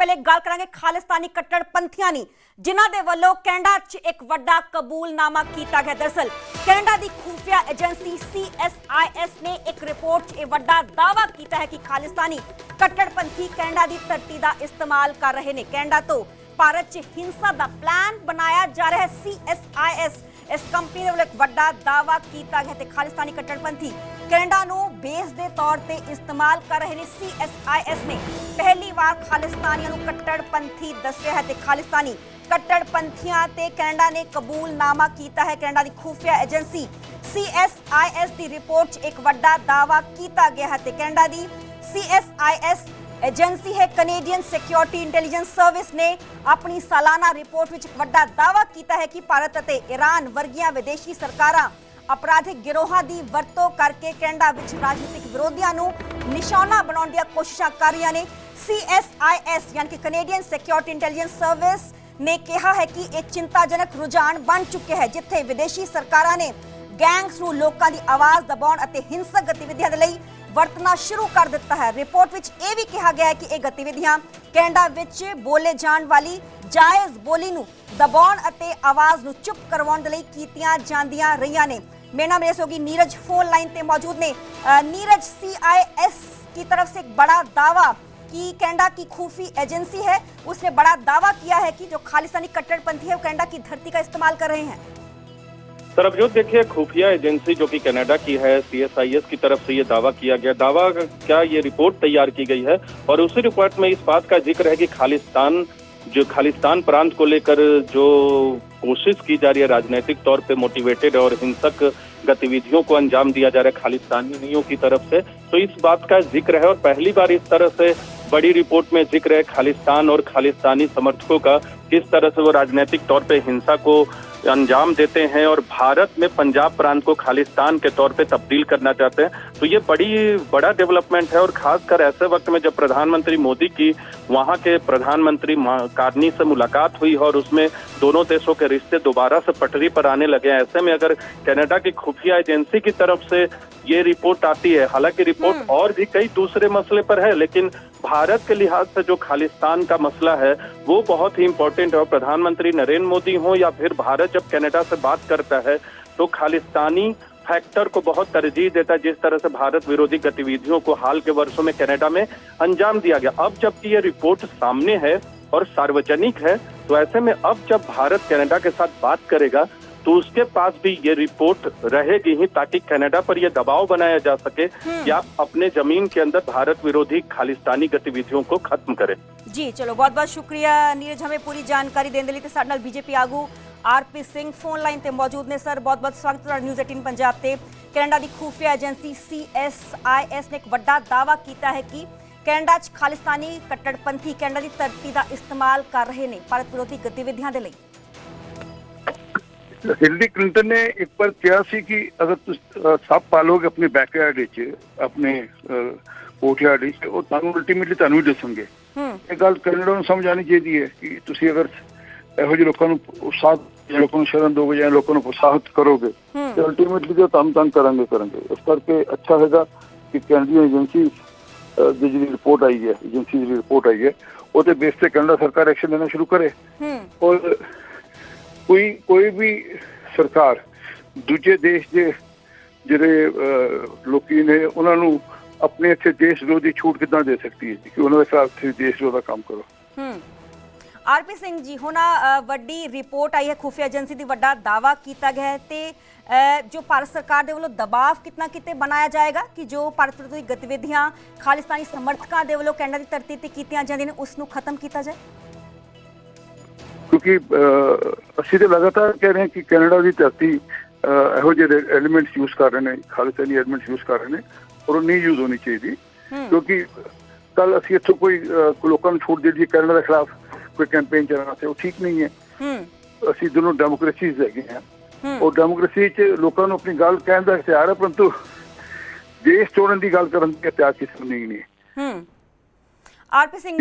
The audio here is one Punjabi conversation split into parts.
ਪਹਿਲੇ ਗੱਲ ਕਰਾਂਗੇ ਖਾਲਿਸਤਾਨੀ ਕੱਟੜਪੰਥੀਆਂ ਦੀ, ਜਿਨ੍ਹਾਂ ਦੇ ਵੱਲੋਂ ਕੈਨੇਡਾ 'ਚ ਇੱਕ ਵੱਡਾ ਕਬੂਲਨਾਮਾ ਕੀਤਾ ਗਿਆ। ਦਰਸਲ, ਕੈਨੇਡਾ ਦੀ ਖੂਫੀਆ ਏਜੰਸੀ CSIS ਨੇ ਇੱਕ ਰਿਪੋਰਟ 'ਚ ਇਹ ਵੱਡਾ ਦਾਅਵਾ ਕੀਤਾ ਹੈ ਕਿ ਖਾਲਿਸਤਾਨੀ ਕੱਟੜਪੰਥੀ ਕੈਨੇਡਾ ਦੀ ਧਰਤੀ ਦਾ ਇਸਤੇਮਾਲ ਕਰ ਰਹੇ ਨੇ। ਕੈਨੇਡਾ ਤੋਂ ਭਾਰਤ 'ਚ ਹਿੰਸਾ ਦਾ ਪਲਾਨ ਬਣਾਇਆ ਜਾ ਰਿਹਾ ਹੈ। CSIS ਇਸ ਕੰਪਨੀ ਦੇ ਵੱਲੋਂ ਇੱਕ ਵੱਡਾ ਦਾਅਵਾ ਕੀਤਾ ਗਿਆ ਤੇ ਖਾਲਿਸਤਾਨੀ ਕੱਟੜਪੰਥੀ ਕੈਨੇਡਾ ਨੂੰ ਬੇਸ ਦੇ ਤੌਰ ਤੇ ਇਸਤੇਮਾਲ ਕਰ ਰਹੇ ਨੇ CSIS ਨੇ। ਪਹਿਲੀ ਵਾਰ ਖਾਲਿਸਤਾਨੀਆਂ ਨੂੰ ਕੱਟੜਪੰਥੀ ਦੱਸਿਆ ਹੈ ਤੇ ਖਾਲਿਸਤਾਨੀ ਕੱਟੜਪੰਥੀਆਂ ਤੇ ਕੈਨੇਡਾ ਨੇ ਕਬੂਲਨਾਮਾ ਕੀਤਾ ਹੈ। ਕੈਨੇਡਾ ਦੀ ਖੂਫੀਆ ਏਜੰਸੀ CSIS ਦੀ ਰਿਪੋਰਟ 'ਚ ਇੱਕ ਵੱਡਾ ਦਾਅਵਾ ਕੀਤਾ ਗਿਆ ਹੈ ਤੇ ਕੈਨੇਡਾ ਦੀ CSIS ਏਜੰਸੀ ਹੈ। ਕੈਨੇਡੀਅਨ ਸਿਕਿਉਰਿਟੀ ਇੰਟੈਲੀਜੈਂਸ ਸਰਵਿਸ ਨੇ ਆਪਣੀ ਸਾਲਾਨਾ ਰਿਪੋਰਟ ਵਿੱਚ ਵੱਡਾ ਦਾਅਵਾ ਕੀਤਾ ਹੈ ਕਿ ਭਾਰਤ ਅਤੇ ਈਰਾਨ ਵਰਗੀਆਂ ਵਿਦੇਸ਼ੀ ਸਰਕਾਰਾਂ ਅਪਰਾਧਿਕ ਗਿਰੋਹਾਂ ਦੀ ਵਰਤੋਂ ਕਰਕੇ ਕੈਨੇਡਾ ਵਿੱਚ ਰਾਜਨੀਤਿਕ ਵਿਰੋਧੀਆਂ ਨੂੰ ਨਿਸ਼ਾਨਾ ਬਣਾਉਣ ਦੀਆਂ ਕੋਸ਼ਿਸ਼ਾਂ ਕਰ ਰਹੀਆਂ ਨੇ। CSIS ਯਾਨੀ ਕਿ ਕੈਨੇਡੀਅਨ ਸਿਕਿਉਰਿਟੀ ਇੰਟੈਲੀਜੈਂਸ ਸਰਵਿਸ ਨੇ ਕਿਹਾ ਹੈ ਕਿ ਇਹ ਚਿੰਤਾਜਨਕ ਰੁਝਾਨ ਬਣ ਚੁੱਕਿਆ ਹੈ, ਜਿੱਥੇ ਵਿਦੇਸ਼ੀ ਸਰਕਾਰਾਂ ਨੇ ਗੈਂਗਸ ਨੂੰ ਲੋਕਾਂ ਦੀ ਆਵਾਜ਼ ਦਬਾਉਣ ਅਤੇ ਹਿੰਸਕ ਗਤੀਵਿਧੀਆਂ ਦੇ ਲਈ ਵਰਤਣਾ ਸ਼ੁਰੂ ਕਰ ਦਿੱਤਾ ਹੈ। ਰਿਪੋਰਟ ਵਿੱਚ ਇਹ ਵੀ ਕਿਹਾ ਗਿਆ ਹੈ ਕਿ ਇਹ ਗਤੀਵਿਧੀਆਂ ਕੈਨੇਡਾ ਵਿੱਚ ਬੋਲੇ ਜਾਣ ਵਾਲੀ ਜਾਇਜ਼ ਬੋਲੀ ਨੂੰ ਦਬਾਉਣ ਅਤੇ ਆਵਾਜ਼ ਨੂੰ ਚੁੱਪ ਕਰਵਾਉਣ ਦੇ ਲਈ ਕੀਤੀਆਂ ਜਾਂਦੀਆਂ ਰਹੀਆਂ ਨੇ। मेरा नाम रेस होगी नीरज फ़ोन लाइन पे मौजूद ने। नीरज सीआईएस की तरफ़ से एक बड़ा दावा कि कनाडा की खुफी एजेंसी है। उसने बड़ा दावा किया है कि जो खालिस्तानी कट्टरपंथी है, वो कनाडा की धरती का इस्तेमाल कर रहे हैं। सरबजोत देखिए, खुफिया एजेंसी जो कि कनाडा की है सीएसआईएस की तरफ़ से ये दावा किया गया। दावा क्या ये रिपोर्ट तैयार की गई है? और उसी रिपोर्ट में इस बात का ज़िक्र है कि खालिस्तान जो खालिस्तान प्रांत को लेकर जो कोशिश की जा रही है राजनीतिक तौर पे मोटिवेटेड और हिंसक गतिविधियों को अंजाम दिया जा रहा है खालिस्तानियों की तरफ़ से तो इस बात का ज़िक्र है और पहली बार इस तरह से बड़ी रिपोर्ट में ज़िक्र है खालिस्तान और खालिस्तानी समर्थकों का, किस तरह से वो राजनीतिक तौर पे हिंसा को अंजाम देते हैं और भारत में पंजाब प्रांत को खालिस्तान के तौर पे तब्दील करना चाहते हैं। तो ये बड़ी, बड़ा डेवलपमेंट है और खासकर ऐसे वक्त में जब प्रधानमंत्री मोदी की, वहाँ के प्रधानमंत्री कारनी से मुलाकात हुई और उसमें दोनों देशों के रिश्ते दोबारा से पटरी पर आने लगे ऐसे में अगर कैनेडा की खुफिया एजेंसी की तरफ़ से ये रिपोर्ट आती है। हालाँकि रिपोर्ट और भी कई दूसरे मसले पर है लेकिन भारत के लिहाज से जो खालिस्तान का मसला है वो बहुत ही इम्पोर्टेंट है और प्रधानमंत्री नरेंद्र मोदी हो या फिर भारत जब कनाडा से बात करता है तो खालिस्तानी फैक्टर को बहुत तरजीह देता है जिस तरह से भारत विरोधी गतिविधियों को हाल के वर्षों में कनाडा में अंजाम दिया गया। अब जबकि ये रिपोर्ट सामने है और सार्वजनिक है तो ऐसे में अब जब भारत कनाडा के साथ बात करेगा तो उसके पास भी ये रिपोर्ट रहेगी ही ताकि कनाडा पर यह दबाव बनाया जा सके कि आप अपने जमीन के अंदर भारत विरोधी खालिस्तानी गतिविधियों को खत्म करें ਜੀ ਚਲੋ ਬਹੁਤ ਬਹੁਤ ਸ਼ੁਕਰੀਆ ਨੀਰਜ ਹਮੇ ਪੂਰੀ ਜਾਣਕਾਰੀ ਦੇਣ ਦੇ ਲਈ ਤੇ ਸਾਡੇ ਨਾਲ ਬੀਜੇਪੀ ਆਗੂ ਆਰਪੀ ਸਿੰਘ ਫੋਨ ਲਾਈਨ ਤੇ ਮੌਜੂਦ ਨੇ ਸਰ ਬਹੁਤ ਬਹੁਤ ਸਵਾਗਤ ਤੁਹਾਡਾ ਨਿਊਜ਼ 18 ਪੰਜਾਬ ਤੇ ਕੈਨੇਡਾ ਦੀ ਖੂਫੀਆ ਏਜੰਸੀ CSIS ਨੇ ਇੱਕ ਵੱਡਾ ਦਾਅਵਾ ਕੀਤਾ ਹੈ ਕਿ ਕੈਨੇਡਾ 'ਚ ਖਾਲਿਸਤਾਨੀ ਕੱਟੜਪੰਥੀ ਕੈਨੇਡਾ ਦੀ ਧਰਤੀ ਦਾ ਇਸਤੇਮਾਲ ਕਰ ਰਹੇ ਨੇ ਭਾਰਤ ਵਿਰੋਧੀ ਗਤੀਵਿਧੀਆਂ ਦੇ ਲਈ ਹਿਲਰੀ ਕਲਿੰਟਨ ਨੇ ਇੱਕ ਵਾਰ ਕਿਹਾ ਸੀ ਕਿ ਅਗਰ ਤੁਸੀਂ ਸੱਪ ਪਾਲੋਗੇ ਆਪਣੇ ਬੈਕਯਾਰਡ ਵਿੱਚ ਆਪਣੇ ਕੋਠਿਆੜ ਵਿੱਚ ਉਹ ਤੁਹਾਨੂੰ ਅਲਟੀਮੇਟਲੀ ਤੁਹਾਨੂੰ ਹੀ। ਦੱਸਣਗੇ ਇਹ ਗੱਲ ਕੈਨੇਡਾ ਨੂੰ ਸਮਝ ਆਉਣੀ ਚਾਹੀਦੀ ਹੈ ਕਿ ਤੁਸੀਂ ਅਗਰ ਇਹੋ ਜਿਹੇ ਲੋਕਾਂ ਨੂੰ ਉਤਸ਼ਾਹ ਲੋਕਾਂ ਨੂੰ ਸ਼ਰਨ ਦੋਗੇ ਜਾਂ ਲੋਕਾਂ ਨੂੰ ਪ੍ਰੋਤਸਾਹਿਤ ਕਰੋਗੇ। ਤੇ ਅਲਟੀਮੇਟਲੀ ਜੋ ਤੁਹਾਨੂੰ ਤੰਗ ਕਰਾਂਗੇ ਕਰਾਂਗੇ। ਇਸ ਕਰਕੇ ਅੱਛਾ ਹੈਗਾ ਕਿ ਕੈਨੇਡੀਅਨ ਏਜੰਸੀ ਦੀ ਜਿਹੜੀ ਰਿਪੋਰਟ ਆਈ ਹੈ ਏਜੰਸੀ ਦੀ ਰਿਪੋਰਟ ਆਈ ਹੈ ਉਹਦੇ ਬੇਸ ਤੇ ਕੈਨੇਡਾ ਸਰਕਾਰ ਐਕਸ਼ਨ ਲੈਣਾ ਸ਼ੁਰੂ ਕਰੇ। ਹੂੰ। ਔਰ ਕੋਈ ਕੋਈ ਵੀ ਸਰਕਾਰ ਦੂਜੇ ਦੇਸ਼ ਦੇ ਜਿਹੜੇ ਲੋਕੀ ਨੇ, ਉਹਨਾਂ ਨੂੰ ਆਪਣੇ ਇੱਥੇ ਦੇਸ਼ ਵਿਰੋਧੀ ਛੂਟ ਕਿੱਦਾਂ ਦੇ ਸਕਦੀ ਹੈ ਕਿ ਉਹਨਾਂ ਦੇ ਖਿਲਾਫ ਤੁਸੀਂ ਦੇਸ਼ ਵਿਰੋਧ ਦਾ ਕੰਮ ਕਰੋ। ਹੂੰ। ਆਰਪੀ ਸਿੰਘ ਜੀ, ਹੁਣ ਵੱਡੀ ਰਿਪੋਰਟ ਆਈ ਹੈ, ਖੁਫੀਆ ਏਜੰਸੀ ਦੀ ਵੱਡਾ ਦਾਵਾ ਕੀਤਾ ਗਿਆ ਹੈ ਤੇ ਜੋ ਭਾਰਤ ਸਰਕਾਰ ਦੇ ਵੱਲੋਂ ਦਬਾਅ ਕਿਤਨਾ ਕਿਤੇ ਬਣਾਇਆ ਜਾਏਗਾ ਕਿ ਜੋ ਭਾਰਤ ਵਿਰੋਧੀ ਗਤੀਵਿਧੀਆਂ ਖਾਲਿਸਤਾਨੀ ਸਮਰਥਕਾਂ ਦੇ ਵੱਲੋਂ ਕੈਨੇਡਾ ਦੀ ਧਰਤੀ ਤੇ ਕੀਤੀਆਂ ਜਾਂਦੀਆਂ ਨੇ ਉਸ ਨੂੰ ਖਤਮ ਕੀਤਾ ਜਾਏ? ਕਿਉਂਕਿ ਅਸੀਂ ਤਾਂ ਲਗਾਤਾਰ ਕਹਿ ਰਹੇ ਹਾਂ ਕਿ ਕੈਨੇਡਾ ਦੀ ਧਰਤੀ ਇਹੋ ਜਿਹੇ ਐਲੀਮੈਂਟਸ ਯੂਜ਼ ਕਰ ਰਹੇ ਨੇ ਖਾਲਿਸਤਾਨੀ ਐਲੀਮੈਂਟਸ ਯੂਜ਼ ਕਰ ਰਹੇ ਨੇ ਔਰ ਉਹ ਨਹੀਂ ਯੂਜ਼ ਹੋਣੀ ਚਾਹੀਦੀ। ਕਿਉਂਕਿ ਕੱਲ ਅਸੀਂ ਇੱਥੋਂ ਕੋਈ ਲੋਕਾਂ ਨੂੰ ਛੂਟ ਦੇ ਦਈਏ ਕੈਨੇਡਾ ਦੇ ਖਿਲਾਫ ਕੋਈ ਕੈਂਪੇਨ ਚਲਾਉਣਾ ਤੇ ਉਹ ਠੀਕ ਨਹੀਂ ਹੈ। ਅਸੀਂ ਦੋਨੋਂ ਡੈਮੋਕ੍ਰੇਸੀਜ਼ ਹੈਗੇ ਹਾਂ। ਉਹ ਡੈਮੋਕ੍ਰੇਸੀ 'ਚ ਲੋਕਾਂ ਨੂੰ ਆਪਣੀ ਗੱਲ ਕਹਿਣ ਦਾ ਇਖਤਿਆਰ ਹੈ ਪਰੰਤੂ ਦੇਸ਼ ਤੋੜਨ ਦੀ ਗੱਲ ਕਰਨ ਦੀ ਇਖਤਿਆਰ ਕਿਸੇ ਨੂੰ ਨਹੀਂ ਹੈ। ਹੂੰ। ਆਰਪੀ ਸਿੰਘ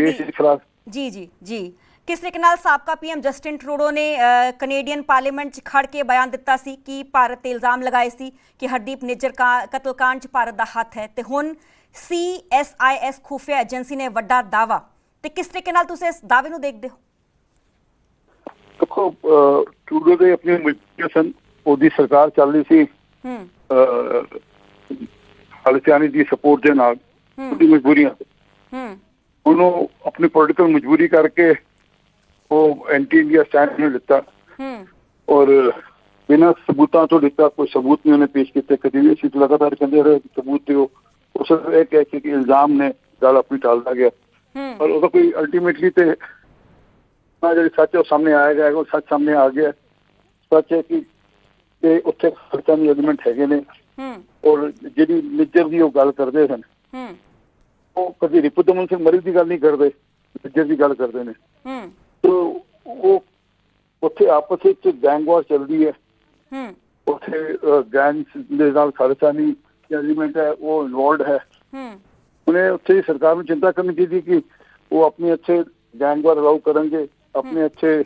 ਜੀ ਜੀ ਜੀ। ਕਿਸ ਤਰੀਕੇ ਨਾਲ ਸਾਬਕਾ ਪੀਐਮ ਜਸਟਿਨ ਟਰੂਡੋ ਨੇ ਕੈਨੇਡੀਅਨ ਪਾਰਲੀਮੈਂਟ 'ਚ ਖੜ ਕੇ ਬਿਆਨ ਦਿੱਤਾ ਸੀ ਕਿ ਭਾਰਤ ਤੇ ਇਲਜ਼ਾਮ ਲਗਾਏ ਸੀ ਕਿ ਹਰਦੀਪ ਨਿੱਜਰ ਕਤਲकांड 'ਚ ਭਾਰਤ ਦਾ ਹੱਥ ਹੈ ਤੇ ਹੁਣ ਸੀਐਸਆਈਐਸ ਖੁਫੀਆ ਏਜੰਸੀ ਨੇ ਵੱਡਾ ਦਾਵਾ ਤੇ ਕਿਸ ਤਰੀਕੇ ਨਾਲ ਤੁਸੀਂ ਇਸ ਦਾਅਵੇ ਨੂੰ ਦੇਖਦੇ ਹੋ? ਦੇਖੋ ਟਰੂਡੋ ਦੇ ਆਪਣੀ ਮਜਬੂਰੀਆਂ ਸਨ ਉਹਦੀ ਸਰਕਾਰ ਚੱਲ ਰਹੀ ਸੀ। ਹੂੰ। ਖਾਲਿਸਤਾਨੀ ਦੀ ਸਪੋਰਟ ਦੇ ਨਾਲ ਉਹਦੀ ਮਜਬੂਰੀਆਂ ਹੂੰ। ਉਹਨੂੰ ਆਪਣੀ ਪੋਲਿਟੀਕਲ ਮਜਬੂਰੀ ਕਰਕੇ ਉਹ ਐਂਟੀ ਇੰਡੀਆ ਸਟੈਂਡ ਨੇ ਲਿੱਤਾ ਹੂੰ ਔਰ ਬਿਨਾਂ ਸਬੂਤਾਂ ਤੋਂ ਲਿੱਤਾ ਕੋਈ ਸਬੂਤ ਨਹੀਂ ਉਹਨੇ ਪੇਸ਼ ਕੀਤੇ ਕਦੀ ਵੀ ਅਸੀਂ ਲਗਾਤਾਰ ਕਹਿੰਦੇ ਰਹੇ ਕਿ ਸਬੂਤ ਦਿਓ ਉਹ ਸਿਰਫ ਇਹ ਕਹਿ ਕੇ ਕਿ ਇਲਜ਼ਾਮ ਨੇ ਗੱਲ ਆਪਣੀ ਟਾਲਦਾ ਗਿਆ ਹੂੰ ਪਰ ਉਹਦਾ ਕੋਈ ਅਲਟੀਮੇਟਲੀ ਤੇ ਨਾ ਜਿਹੜੀ ਸੱਚ ਹੈ ਉਹ ਸਾਹਮਣੇ ਆਏਗਾ ਉਹ ਸੱਚ ਸਾਹਮਣੇ ਆ ਗਿਆ ਸੱਚ ਹੈ ਕਿ ਤੇ ਉੱਥੇ ਖਰਚਾਂ ਦੇ ਐਲੀਮੈਂਟ ਹੈਗੇ ਨੇ ਹੂੰ ਔਰ ਜਿਹੜੀ ਨਿੱਜਰ ਦੀ ਉਹ ਗੱਲ ਕਰਦੇ ਸਨ ਹੂੰ ਉਹ ਕਦੀ ਰਿਪੁਦਮਨ ਸਿੰਘ ਮਰੀ ਦੀ ਗੱਲ ਨਹੀਂ ਕਰਦੇ ਨਿੱਜਰ ਦੀ ਗੱਲ ਕਰਦੇ ਨੇ ਹੂੰ ਤੋ ਉਹ ਉੱਥੇ ਆਪਸ ਵਿੱਚ ਗੈਂਗ ਵਾਰ ਚੱਲਦੀ ਹੈ। ਹੂੰ। ਉੱਥੇ ਗੈਂਗਸ ਦੇ ਨਾਲ ਖਾਲਿਸਤਾਨੀ ਐਲੀਮੈਂਟ ਹੈ ਉਹ ਇਨਵੋਲਡ ਹੈ। ਹੂੰ। ਉਹਨੇ ਉੱਥੇ ਹੀ ਸਰਕਾਰ ਨੂੰ ਚਿੰਤਾ ਕਰਨੀ ਚਾਹੀਦੀ ਕਿ ਉਹ ਆਪਣੇ ਅੱਛੇ ਗੈਂਗ ਵਾਰ ਅਲਾਉ ਕਰਨਗੇ ਆਪਣੇ ਅੱਛੇ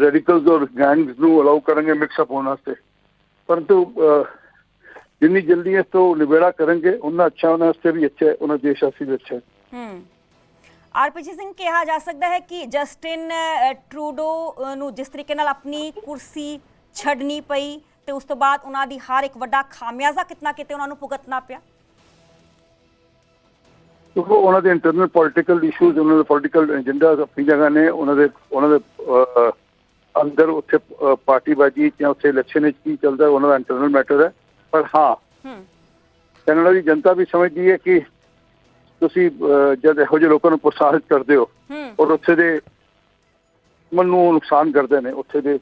ਰੈਡੀਕਲਸ ਔਰ ਗੈਂਗਸ ਨੂੰ ਅਲਾਉ ਕਰਨਗੇ ਮਿਕਸ ਅਪ ਹੋਣ ਵਾਸਤੇ। ਪਰੰਤੂ ਜਿੰਨੀ ਜਲਦੀ ਇਸ ਤੋਂ ਨਿਬੇੜਾ ਕਰਨਗੇ ਉਹਨਾਂ ਅੱਛਾ ਉਹਨਾਂ ਵਾਸਤੇ ਵੀ ਅੱਛਾ ਉਹਨਾਂ ਦੇਸ਼ ਵਾਸਤੇ ਵੀ ਅੱਛਾ ਹੂੰ। ਆਰਪੀਜੀ ਸਿੰਘ ਕਿਹਾ ਜਾ ਸਕਦਾ ਹੈ ਕਿ ਜਸਟਿਨ ਟਰੂਡੋ ਨੂੰ ਜਿਸ ਤਰੀਕੇ ਨਾਲ ਆਪਣੀ ਕੁਰਸੀ ਛੱਡਣੀ ਪਈ ਤੇ ਉਸ ਤੋਂ ਬਾਅਦ ਉਹਨਾਂ ਦੀ ਹਾਰ ਇੱਕ ਵੱਡਾ ਖਾਮਿਆਜ਼ਾ ਕਿਤਨਾ ਕਿਤੇ ਉਹਨਾਂ ਨੂੰ ਭੁਗਤਣਾ ਪਿਆ? ਕਿਉਂਕਿ ਉਹਨਾਂ ਦੇ ਇੰਟਰਨਲ ਪੋਲਿਟੀਕਲ ਇਸ਼ੂਜ਼ ਉਹਨਾਂ ਦੇ ਪੋਲਿਟੀਕਲ ਏਜੰਡਾ ਆਪਣੀ ਜਗ੍ਹਾ ਨੇ ਉਹਨਾਂ ਦੇ ਉਹਨਾਂ ਦੇ ਅੰਦਰ ਉੱਥੇ ਪਾਰਟੀਬਾਜੀ ਜਾਂ ਉੱਥੇ ਇਲੈਕਸ਼ਨ ਵਿੱਚ ਕੀ ਚੱਲਦਾ ਉਹਨਾਂ ਦਾ ਇੰਟਰਨਲ ਮੈਟਰ ਹੈ। ਪਰ ਹਾਂ ਹੂੰ। ਕੈਨੇਡਾ ਦੀ ਜਨਤਾ ਵੀ ਸਮਝਦੀ ਹੈ ਕਿ ਤੁਸੀਂ ਜਦ ਇਹੋ ਜਿਹੇ ਲੋਕਾਂ ਨੂੰ ਪ੍ਰੋਤਸਾਹਿਤ ਕਰਦੇ ਹੋ ਔਰ ਉੱਥੇ ਦੇ ਮਨ ਨੂੰ ਨੁਕਸਾਨ ਕਰਦੇ ਨੇ ਉੱਥੇ ਦੇ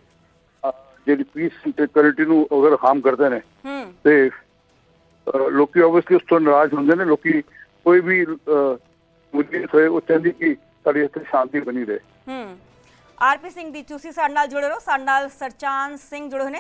ਜਿਹੜੀ ਪੀਸ ਸਿਕਿਉਰਿਟੀ ਨੂੰ ਅਗਰ ਹਾਰਮ ਕਰਦੇ ਨੇ ਤੇ ਲੋਕੀ ਆਬਵੀਅਸਲੀ ਉਸ ਤੋਂ ਨਾਰਾਜ਼ ਹੁੰਦੇ ਨੇ ਲੋਕੀ ਕੋਈ ਵੀ ਮੁੱਦੇ ਹੋਏ ਉਹ ਚਾਹੁੰਦੀ ਕਿ ਸਾਡੀ ਇੱਥੇ ਸ਼ਾਂਤੀ ਬਣੀ ਰਹੇ। ਹੂੰ। ਆਰਪੀ ਸਿੰਘ ਦੀ ਤੁਸੀਂ ਸਾਡੇ ਨਾਲ ਜੁੜੇ ਰਹੋ ਸਾਡੇ ਨਾਲ ਸਰਚਾਨ ਸਿੰਘ ਜੁੜੇ ਹੋਏ ਨੇ।